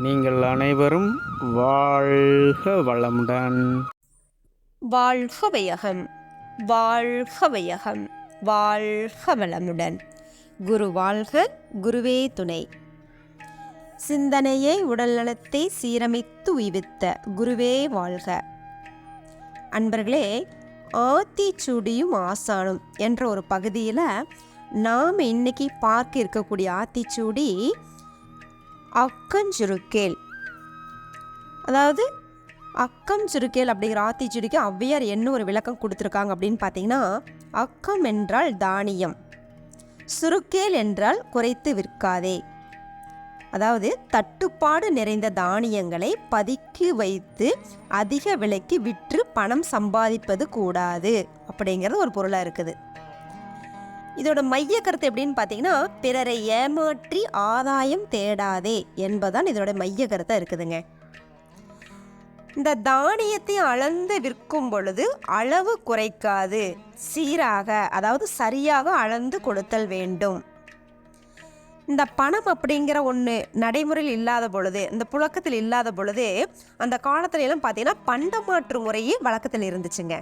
நீங்கள் அனைவரும் வாழ்க வளமுடன். வாழ்க வையகம் வாழ்க வையகம் வாழ்க வளமுடன். குரு வாழ்க குருவே துணை. சிந்தனையை உடல்நலத்தை சீரமைத்து உய்வித்த குருவே வாழ்க. அன்பர்களே ஆத்திச்சூடியும் ஆசானும் என்ற ஒரு பகுதியில் நாம் இன்னைக்கு பார்க்க இருக்கக்கூடிய ஆத்திச்சூடி அக்கஞ்சுருக்கேல். அதாவது அக்கம் சுருக்கேல் அப்படிங்கிற ஆத்திச்சுடிக்கு ஔவையார் என்ன ஒரு விளக்கம் கொடுத்துருக்காங்க அப்படின்னு பார்த்தீங்கன்னா அக்கம் என்றால் தானியம் சுருக்கேல் என்றால் குறைத்து விற்காதே. அதாவது தட்டுப்பாடு நிறைந்த தானியங்களை பதுக்கி வைத்து அதிக விலைக்கு விற்று பணம் சம்பாதிப்பது கூடாது அப்படிங்கிறது ஒரு பொருளாக இருக்குது. இதோட மைய கருத்து எப்படின்னு பார்த்தீங்கன்னா பிறரை ஏமாற்றி ஆதாயம் தேடாதே என்பதுதான் இதோட மைய கருத்தாக இருக்குதுங்க. இந்த தானியத்தை அளந்து விற்கும் பொழுது அளவு குறைக்காது சீராக அதாவது சரியாக அளந்து கொடுத்தல் வேண்டும். இந்த பணம் அப்படிங்கிற ஒன்று நடைமுறையில் இல்லாத பொழுது இந்த புழக்கத்தில் இல்லாத பொழுது அந்த காலத்துல எல்லாம் பார்த்தீங்கன்னா பண்டமாற்று முறையே வழக்கத்தில் இருந்துச்சுங்க.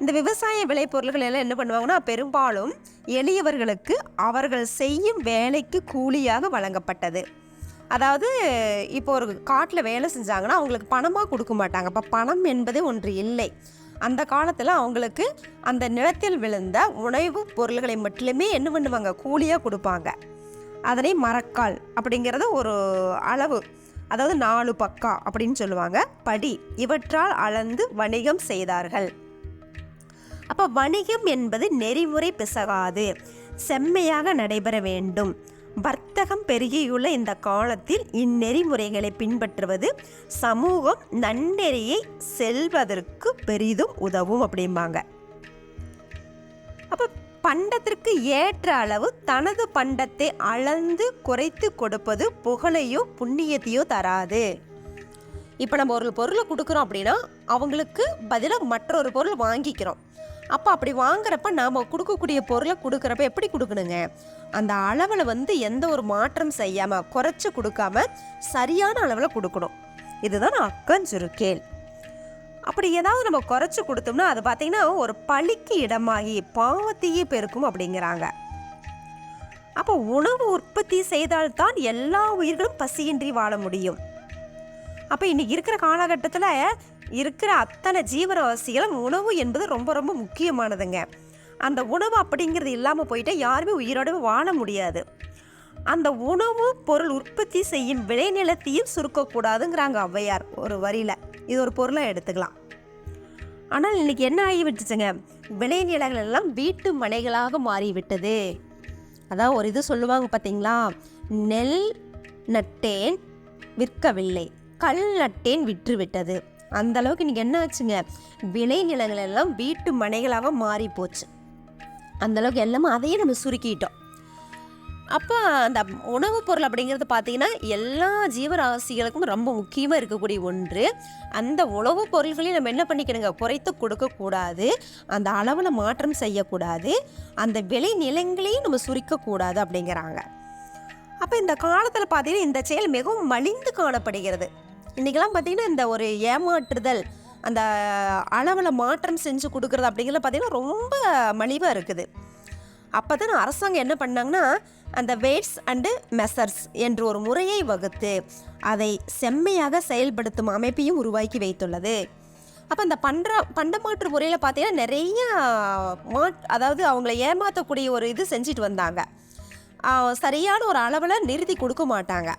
இந்த விவசாய விளைபொருள்கள் எல்லாம் என்ன பண்ணுவாங்கன்னா பெரும்பாலும் எளியவர்களுக்கு அவர்கள் செய்யும் வேலைக்கு கூலியாக வழங்கப்பட்டது. அதாவது இப்போ ஒரு காட்டில் வேலை செஞ்சாங்கன்னா அவங்களுக்கு பணமாக கொடுக்க மாட்டாங்க. இப்போ பணம் என்பதே ஒன்று இல்லை. அந்த காலத்தில் அவங்களுக்கு அந்த நிலத்தில் விழுந்த உணவு பொருள்களை மட்டுமே என்ன பண்ணுவாங்க? கூலியாக கொடுப்பாங்க. அதனை மரக்கால் அப்படிங்கிறது ஒரு அளவு. அதாவது நாலு பக்கா அப்படின்னு சொல்லுவாங்க. படி. இவற்றால் அளந்து வணிகம் செய்தார்கள். அப்போ வணிகம் என்பது நெறிமுறை பிசகாது. செம்மையாக நடைபெற வேண்டும். வர்த்தகம் பெருகியுள்ள இந்த காலத்தில் இந்நெறிமுறைகளை பின்பற்றுவது சமூகம் நன்னெறியை செல்வதற்கு பெரிதும் உதவும் அப்படிம்பாங்க. அப்போ பண்டத்திற்கு ஏற்ற அளவு தனது பண்டத்தை அளந்து குறைத்து கொடுப்பது புகழையோ புண்ணியத்தையோ தராது. இப்போ நம்ம ஒரு பொருளை கொடுக்குறோம் அப்படின்னா அவங்களுக்கு பதிலாக மற்றொரு பொருள் வாங்கிக்கிறோம். அப்போ அப்படி வாங்குறப்ப நாம் கொடுக்கக்கூடிய பொருளை கொடுக்குறப்ப எப்படி கொடுக்கணுங்க? அந்த அளவில் வந்து எந்த ஒரு மாற்றம் செய்யாமல் குறைச்சி கொடுக்காம சரியான அளவில் கொடுக்கணும். இதுதான் அக்கஞ்சுருக்கேல் அப்படி ஏதாவது நம்ம குறைச்சி கொடுத்தோம்னா அது பார்த்திங்கன்னா ஒரு பழிக்கு இடமாகி பாவத்தையே பெருக்கும் அப்படிங்கிறாங்க. அப்போ உணவு உற்பத்தி செய்தால்தான் எல்லா உயிர்களும் பசியின்றி வாழ முடியும். அப்போ இன்னைக்கு இருக்கிற காலகட்டத்தில் இருக்கிற அத்தனை ஜீவராசிகளும் உணவு என்பது ரொம்ப ரொம்ப முக்கியமானதுங்க. அந்த உணவு அப்படிங்கிறது இல்லாமல் போயிட்டால் யாருமே உயிரோடவே வாழ முடியாது. அந்த உணவு பொருள் உற்பத்தி செய்யும் விளைநிலத்தையும் சுருக்கக்கூடாதுங்கிறாங்க ஔவையார் ஒரு வரியில். இது ஒரு பொருளாக எடுத்துக்கலாம். ஆனால் இன்னைக்கு என்ன ஆகிவிட்டுச்சுங்க விளைநிலங்கள் எல்லாம் வீட்டு மனைகளாக மாறிவிட்டது. அதான் ஒரு இது சொல்லுவாங்க பார்த்தீங்களா நெல் நட்டேன் விற்கவில்லை கல் நட்டேன் விற்றுவிட்டது. அந்தளவுக்கு இன்றைக்கி இன்னைக்கு என்ன ஆச்சுங்க விளைநிலங்கள் எல்லாம் வீட்டு மனைகளாக மாறி போச்சு. அந்த அளவுக்கு எல்லாமே அதையே நம்ம சுருக்கிட்டோம். அப்போ அந்த உணவுப் பொருள் அப்படிங்கிறது பார்த்தீங்கன்னா எல்லா ஜீவராசிகளுக்கும் ரொம்ப முக்கியமாக இருக்கக்கூடிய ஒன்று. அந்த உணவுப் பொருள்களையும் நம்ம என்ன பண்ணிக்கணுங்க? குறைத்து கொடுக்கக்கூடாது. அந்த அளவில் மாற்றம் செய்யக்கூடாது. அந்த விளை நிலங்களையும் நம்ம சுருக்கக்கூடாது அப்படிங்கிறாங்க. அப்போ இந்த காலத்தில் பார்த்தீங்கன்னா இந்த செயல் மிகவும் மலிந்து காணப்படுகிறது. இன்றைக்கெல்லாம் பார்த்தீங்கன்னா இந்த ஒரு ஏமாற்றுதல் அந்த அளவில் மாற்றம் செஞ்சு கொடுக்குறது அப்படிங்கிறது பார்த்தீங்கன்னா ரொம்ப மலிவாக இருக்குது. அப்போ தான் அரசாங்கம் என்ன பண்ணாங்கன்னா அந்த வெயிட்ஸ் அண்டு மெசர்ஸ் என்று ஒரு முறையை வகுத்து அதை செம்மையாக செயல்படுத்தும் அமைப்பையும் உருவாக்கி வைத்துள்ளது. அப்போ அந்த பண்ட பண்டமாற்று முறையில் பார்த்தீங்கன்னா நிறைய மாட் அதாவது அவங்கள ஏமாற்றக்கூடிய ஒரு இது செஞ்சுட்டு வந்தாங்க. சரியான ஒரு அளவில் நிறுத்தி கொடுக்க மாட்டாங்க.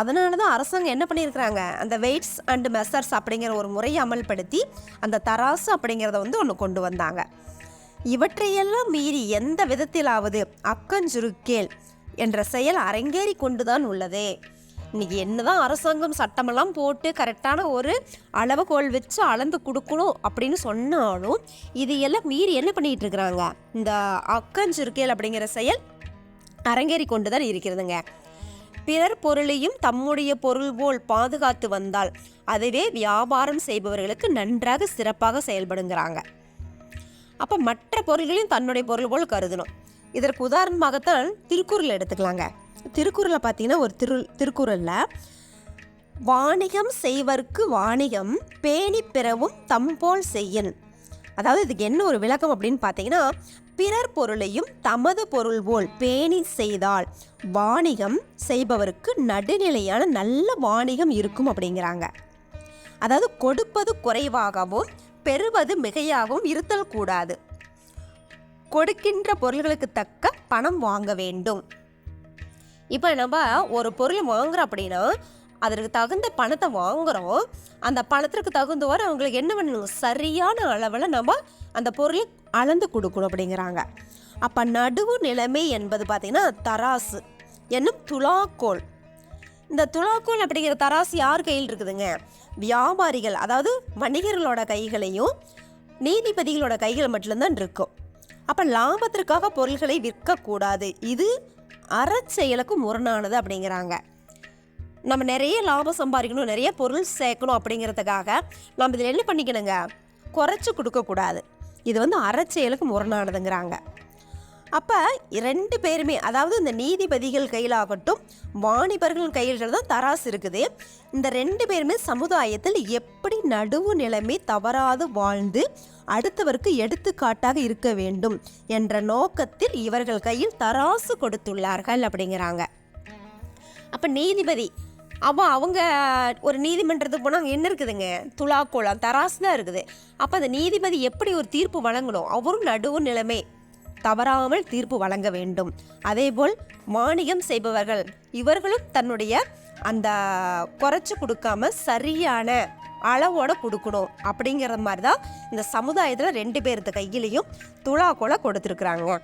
அதனால தான் அரசாங்கம் என்ன பண்ணியிருக்கிறாங்க? அந்த வெயிட்ஸ் அண்ட் மெசர்ஸ் அப்படிங்கிற ஒரு முறையை அமல்படுத்தி அந்த தராசு அப்படிங்கிறத வந்து ஒன்று கொண்டு வந்தாங்க. இவற்றையெல்லாம் மீறி எந்த விதத்திலாவது அக்கஞ்சுருக்கேல் என்ற செயல் அரங்கேறி கொண்டு தான் உள்ளதே. என்ன தான் அரசாங்கம் சட்டமெல்லாம் போட்டு கரெக்டான ஒரு அளவுகோல் வச்சு அளந்து கொடுக்கணும் அப்படின்னு சொன்னாலும் இது எல்லாம் மீறி என்ன பண்ணிகிட்டு இருக்கிறாங்க? இந்த அக்கஞ்சுருக்கேல் அப்படிங்கிற செயல் அரங்கேறி கொண்டுதான் இருக்கிறதுங்க. பிறர் பொருளையும் தம்முடைய பொருள் போல் பாதுகாத்து வந்தால் அதுவே வியாபாரம் செய்பவர்களுக்கு நன்றாக சிறப்பாக செயல்படுங்கிறாங்க. அப்போ மற்ற பொருள்களையும் தன்னுடைய பொருள் போல் கருதணும். இதற்கு உதாரணமாகத்தான் திருக்குறள் எடுத்துக்கலாங்க. திருக்குறளை பார்த்தீங்கன்னா ஒரு திரு திருக்குறளில் வாணிகம் செய்வர்க்கு வாணிகம் பேணி பிறவும் தம்போல் செய்யணும் அதாவது இதுக்கு என்ன ஒரு விளக்கம் அப்படின்னு பார்த்தீங்கன்னா பிறர் பொருளையும் தமது பொருள் போல் பேணி செய்தால் வாணிகம் செய்பவருக்கு நடுநிலையான நல்ல வாணிகம் இருக்கும் அப்படிங்கிறாங்க. அதாவது கொடுப்பது குறைவாகவும் பெறுவது மிகையாகவும் இருத்தல் கூடாது. கொடுக்கின்ற பொருள்களுக்கு தக்க பணம் வாங்க வேண்டும். இப்போ நம்ம ஒரு பொருள் வாங்குறோம் அப்படின்னா அதற்கு தகுந்த பணத்தை வாங்குகிறோம் அந்த பணத்திற்கு தகுந்தவாறு அவங்களுக்கு என்ன பண்ணணும்? சரியான அளவில் நம்ம அந்த பொருளை அளந்து கொடுக்கணும் அப்படிங்கிறாங்க. அப்போ நடுவு நிலைமை என்பது பார்த்திங்கன்னா தராசு என்னும் துலாக்கோள் இந்த துலாக்கோள் அப்படிங்கிற தராசு யார் கையில் இருக்குதுங்க? வியாபாரிகள் அதாவது வணிகர்களோட கைகளையும் நீதிபதிகளோட கைகள் மட்டும்தான் இருக்கும். அப்போ லாபத்திற்காக பொருள்களை விற்கக்கூடாது. இது அறச்செயலுக்கு முரணானது அப்படிங்கிறாங்க. நம்ம நிறைய லாபம் சம்பாதிக்கணும் நிறைய பொருள் சேர்க்கணும் அப்படிங்கிறதுக்காக நம்ம இதில் என்ன பண்ணிக்கணுங்க? குறைச்சி கொடுக்கக்கூடாது இது வந்து அறச்செயலுக்கு முரணானதுங்கிறாங்க. அப்போ ரெண்டு பேருமே அதாவது இந்த நீதிபதிகள் கையிலாகட்டும் வாணிபர்கள் கையில் தான் தராசு இருக்குது. இந்த ரெண்டு பேருமே சமுதாயத்தில் எப்படி நடுவு நிலைமை தவறாது வாழ்ந்து அடுத்தவருக்கு எடுத்துக்காட்டாக இருக்க வேண்டும் என்ற நோக்கத்தில் இவர்கள் கையில் தராசு கொடுத்துள்ளார்கள் அப்படிங்கிறாங்க. அப்போ நீதிபதி அப்போ அவங்க ஒரு நீதிமன்றத்துக்கு போனால் அங்கே என்ன இருக்குதுங்க? துலாக்கோளம் தராசு தான் இருக்குது. அப்போ அந்த நீதிபதி எப்படி ஒரு தீர்ப்பு வழங்கணும்? அவரும் நடுவு நிலைமை. தவறாமல் தீர்ப்பு வழங்க வேண்டும். அதேபோல் மானியம் செய்பவர்கள் இவர்களும் தன்னுடைய அந்த குறைச்சி கொடுக்காம சரியான அளவோட கொடுக்கணும். அப்படிங்கிற மாதிரி தான் இந்த சமுதாயத்தில் ரெண்டு பேர்த்து கையிலையும் துலாக்கோலை கொடுத்துருக்குறாங்க.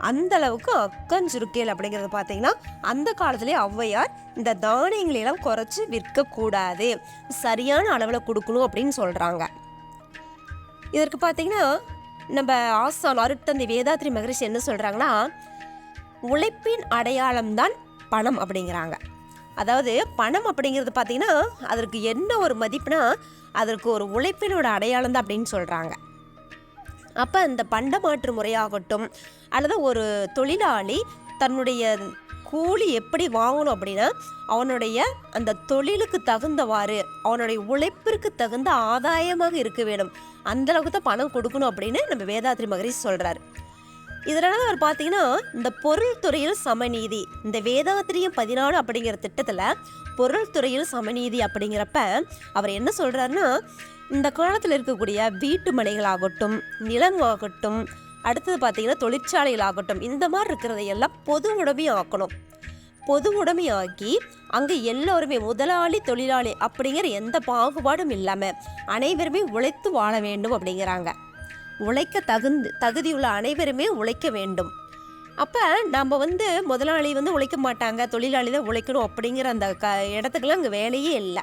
அந்த அளவுக்கு அக்கஞ்சுருக்கேல் அப்படிங்கிறது பார்த்தீங்கன்னா அந்த காலத்திலே ஔவையார் இந்த தானியங்களை எல்லாம் குறைச்சி விற்கக்கூடாது. சரியான அளவில் கொடுக்கணும் அப்படின்னு சொல்கிறாங்க இதற்கு பார்த்தீங்கன்னா நம்ம ஆசான் அருட்தந்தை வேதாத்ரி மகரிஷி என்ன சொல்கிறாங்கன்னா உழைப்பின் அடையாளம்தான் பணம் அப்படிங்கிறாங்க. அதாவது பணம் அப்படிங்கிறது பார்த்தீங்கன்னா அதற்கு என்ன ஒரு மதிப்புனா அதற்கு ஒரு உழைப்பினோட அடையாளம் தான் அப்படின்னு சொல்கிறாங்க அப்போ இந்த பண்டமாற்று முறையாகட்டும் அல்லது ஒரு தொழிலாளி தன்னுடைய கூலி எப்படி வாங்கணும் அப்படின்னா அவனுடைய அந்த தொழிலுக்கு தகுந்தவாறு அவனுடைய உழைப்பிற்கு தகுந்த ஆதாயமாக இருக்க வேணும் அந்த அளவுக்கு தான் பணம் கொடுக்கணும் அப்படின்னு நம்ம வேதாத்ரி மகரிஷி சொல்கிறார் இதனால அவர் பார்த்தீங்கன்னா இந்த பொருள் துறையில் சமநீதி இந்த வேதாத்திரியம் பதினாலு அப்படிங்கிற திட்டத்தில் பொருள் துறையில் சமநீதி அப்படிங்கிறப்ப அவர் என்ன சொல்கிறாருன்னா இந்த காலத்தில் இருக்கக்கூடிய வீட்டு மனைகளாகட்டும் நிலமாகட்டும் அடுத்தது பார்த்தீங்கன்னா தொழிற்சாலைகள் ஆகட்டும் இந்த மாதிரி இருக்கிறதையெல்லாம் பொது உடைமை ஆக்கணும். பொது உடைமை ஆக்கி அங்கே எல்லோருமே முதலாளி தொழிலாளி அப்படிங்கிற எந்த பாகுபாடும் இல்லாமல் அனைவருமே உழைத்து வாழ வேண்டும் அப்படிங்கிறாங்க. உழைக்க தகுந்து தகுதியுள்ள அனைவருமே உழைக்க வேண்டும். அப்போ நம்ம வந்து முதலாளி வந்து உழைக்க மாட்டாங்க தொழிலாளி தான் உழைக்கணும் அப்படிங்கிற அந்த க இடத்துக்குலாம் அங்கே வேலையே இல்லை.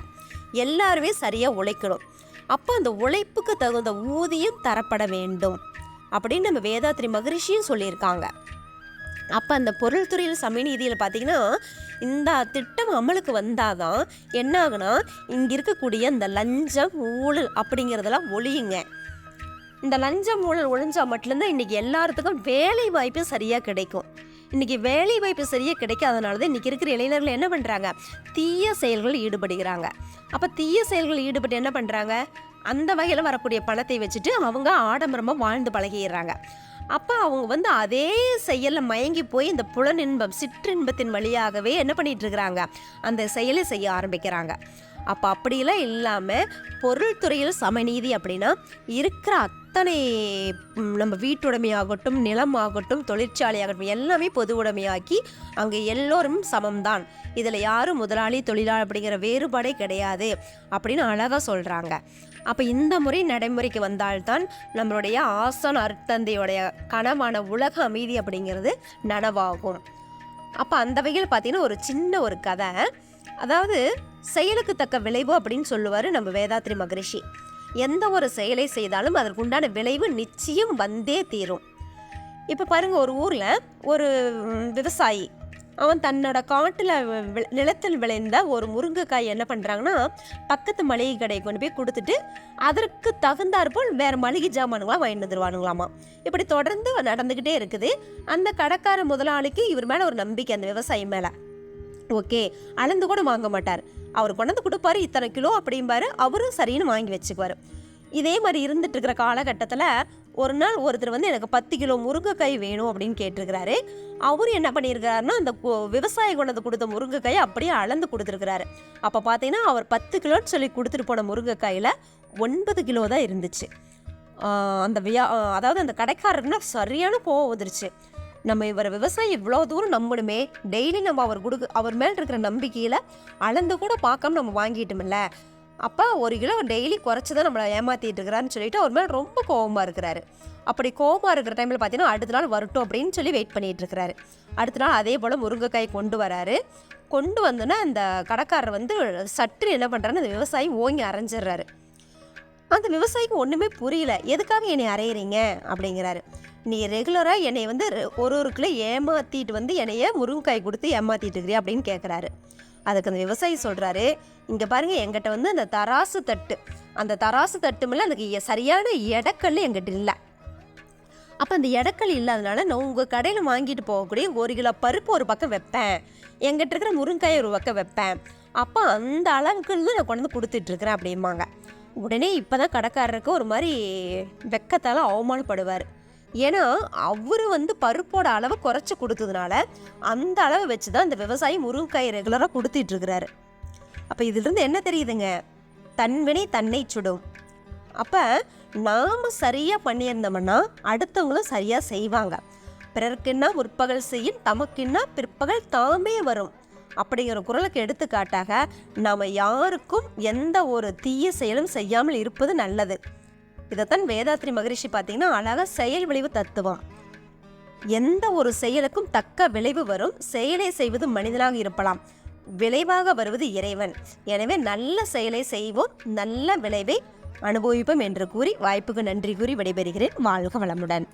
எல்லாருமே சரியாக உழைக்கணும். அப்போ அந்த உழைப்புக்கு தகுந்த ஊதியம் தரப்பட வேண்டும் அப்படின்னு நம்ம வேதாத்ரி மகரிஷியும் சொல்லியிருக்காங்க. அப்போ அந்த பொருள் துறையில் சமநீதியில் பார்த்தீங்கன்னா இந்த திட்டம் அமலுக்கு வந்தாதான் என்ன ஆகுனா இங்கே இருக்கக்கூடிய அந்த லஞ்சம் ஊழல் அப்படிங்கிறதெல்லாம் ஒழியுங்க. இந்த லஞ்சம் ஊழல் ஒழிஞ்சா மட்டும்தான் இன்றைக்கி எல்லாத்துக்கும் வேலை வாய்ப்பு சரியாக கிடைக்கும். இன்றைக்கி வேலை வாய்ப்பு சரியாக கிடைக்காதனால தான் இன்றைக்கி இருக்கிற இளைஞர்கள் என்ன பண்ணுறாங்க தீய செயல்களில் ஈடுபடுகிறாங்க. அப்போ தீய செயல்களில் ஈடுபட்டு என்ன பண்ணுறாங்க அந்த வகையில் வரக்கூடிய பணத்தை வச்சுட்டு அவங்க ஆடம்பரமாக வாழ்ந்து பழகிடுறாங்க. அப்போ அவங்க வந்து அதே செயலில் மயங்கி போய் இந்த புலனின்பம் சிற்றின்பத்தின் வழியாகவே என்ன பண்ணிட்டு இருக்கிறாங்க? அந்த செயலை செய்ய ஆரம்பிக்கிறாங்க. அப்போ அப்படியெல்லாம் இல்லாமல் பொருள் துறையில் சமநீதி அப்படின்னா இருக்கிற அத்தனை நம்ம வீட்டுடைமையாகட்டும் நிலம் ஆகட்டும் தொழிற்சாலை தொழிற்சாலையாகட்டும் எல்லாமே பொது உடைமையாக்கி அங்கே எல்லோரும் சமம்தான். இதில் யாரும் முதலாளி தொழிலாளி அப்படிங்கிற வேறுபாடே கிடையாது அப்படின்னு அழகாக சொல்கிறாங்க அப்போ இந்த முறை நடைமுறைக்கு வந்தால்தான் நம்மளுடைய ஆசான் அர்த்தந்தையுடைய கனவான உலக அமைதி அப்படிங்கிறது நனவாகும். அப்போ அந்த வகையில் பார்த்தீங்கன்னா ஒரு சின்ன ஒரு கதை. அதாவது செயலுக்கு தக்க விளைவு அப்படின்னு சொல்லுவார் நம்ம வேதாத்ரி மகரிஷி. எந்த ஒரு செயலை செய்தாலும் அதற்கு உண்டான விளைவு நிச்சயம் வந்தே தீரும். இப்போ பாருங்கள் ஒரு ஊரில் ஒரு விவசாயி அவன் தன்னோட காட்டில் நிலத்தில் விளைந்த ஒரு முருங்கைக்காய் என்ன பண்ணுறாங்கன்னா பக்கத்து மளிகை கடைக்கு கொண்டு போய் கொடுத்துட்டு அதற்கு தகுந்தாற்போல் வேறு மளிகை ஜாமானுங்களாம் வாங்கிட்டு வந்துருவானுங்களாமா. இப்படி தொடர்ந்து நடந்துக்கிட்டே இருக்குது. அந்த கடைக்கார முதலாளிக்கு இவர் மேலே ஒரு நம்பிக்கை அந்த விவசாயி மேலே. ஓகே அளந்து கூட வாங்க மாட்டார். அவர் கொண்டாந்து கொடுப்பாரு இத்தனை கிலோ அப்படிம்பாரு. அவரும் சரின்னு வாங்கி வச்சுக்குவார். இதே மாதிரி இருந்துட்டு இருக்கிற காலகட்டத்தில் ஒரு நாள் ஒருத்தர் வந்து எனக்கு பத்து கிலோ முருங்கைக்காய் வேணும் அப்படின்னு கேட்டிருக்கிறாரு. அவர் என்ன பண்ணியிருக்காருன்னா அந்த விவசாயி கொண்டாந்து கொடுத்த முருங்கைக்காயை அப்படியே அளந்து கொடுத்துருக்கிறாரு. அப்போ பார்த்தீங்கன்னா அவர் பத்து கிலோன்னு சொல்லி கொடுத்துட்டு போன முருங்கைக்காயில் ஒன்பது கிலோ தான் இருந்துச்சு. அந்த வியா அதாவது அந்த கடைக்காரர்னா சரியான கோவம் வந்துருச்சு. நம்ம இவர் விவசாயி இவ்வளோ தூரம் நம்பணுமே. டெய்லி நம்ம அவர் கொடுக்க அவர் மேல் இருக்கிற நம்பிக்கையில் அளந்து கூட பார்க்காம நம்ம வாங்கிட்டோம்ல. அப்போ ஒரு கிலோ டெய்லி குறைச்சி தான் நம்மளை ஏமாற்றிட்டு இருக்கிறான்னு சொல்லிட்டு அவர் மேலே ரொம்ப கோவமாக இருக்கிறாரு. அப்படி கோவமாக இருக்கிற டைமில் பார்த்தீங்கன்னா அடுத்த நாள் வரட்டும் அப்படின்னு சொல்லி வெயிட் பண்ணிகிட்டு இருக்கிறாரு. அடுத்த நாள் அதே போல் முருங்கைக்காய் கொண்டு வராரு. கொண்டு வந்தோன்னே அந்த கடைக்காரர் வந்து சற்று என்ன பண்ணுறாருன்னு அந்த விவசாயி ஓங்கி அரைஞ்சிடுறாரு. அந்த விவசாயிக்கு ஒன்றுமே புரியல. எதுக்காக என்னை அரையிறீங்க அப்படிங்கிறாரு. நீ ரெகுலராக என்னை வந்து ஒரு ஒரு கிலோ ஏமாற்றிட்டு வந்து என்னைய முருங்கைக்காய் கொடுத்து ஏமாற்றிட்டு இருக்கிறியா? அப்படின்னு கேட்குறாரு அதுக்கு அந்த விவசாயி சொல்கிறாரு இங்கே பாருங்கள் எங்கிட்ட வந்து அந்த தராசு தட்டு அந்த தராசு தட்டு மேலே அதுக்கு எ- சரியான இடக்கல் எங்கிட்ட இல்லை. அப்போ அந்த இடக்கல் இல்லாதனால நான் உங்கள் கடையில் வாங்கிட்டு போகக்கூடிய ஒரு கிலோ பருப்பு ஒரு பக்கம் வைப்பேன். எங்கிட்ட இருக்கிற முருங்காய் ஒரு பக்கம் வைப்பேன். அப்போ அந்த அளவுக்கு நான் கொண்டு வந்து கொடுத்துட்ருக்குறேன் அப்படிம்பாங்க. உடனே இப்போ தான் கடைக்காரருக்கு ஒரு மாதிரி வெக்கத்தால் அவமானப்படுவார். ஏன்னா அவர் வந்து பருப்போட அளவு குறைச்சி கொடுத்ததுனால அந்த அளவை வச்சு தான் இந்த விவசாயி முருங்கைக்காய் ரெகுலராக கொடுத்துட்ருக்கிறாரு அப்போ இதிலிருந்து என்ன தெரியுதுங்க? தன்வினை தன்னை சுடும். அப்போ நாம் சரியாக பண்ணியிருந்தோம்னா அடுத்தவங்களும் சரியாக செய்வாங்க. பிறர்க்குன்னா முற்பகல் செய்யும் தமக்குன்னா பிற்பகல் தாமே வரும். அப்படிங்கிற குரலுக்கு எடுத்துக்காட்டாக நாம் யாருக்கும் எந்த ஒரு தீய செயலும் செய்யாமல் இருப்பது நல்லது. இதைத்தான் வேதாத்ரி மகரிஷி பார்த்தீங்கன்னா அழகாக செயல் விளைவு தத்துவம் எந்த ஒரு செயலுக்கும் தக்க விளைவு வரும். செயலை செய்வது மனிதனாக இருப்பலாம். விளைவாக வருவது இறைவன். எனவே நல்ல செயலை செய்வோம். நல்ல விளைவை அனுபவிப்போம் என்று கூறி வாய்ப்புக்கு நன்றி கூறி விடைபெறுகிறேன். வாழ்க வளமுடன்.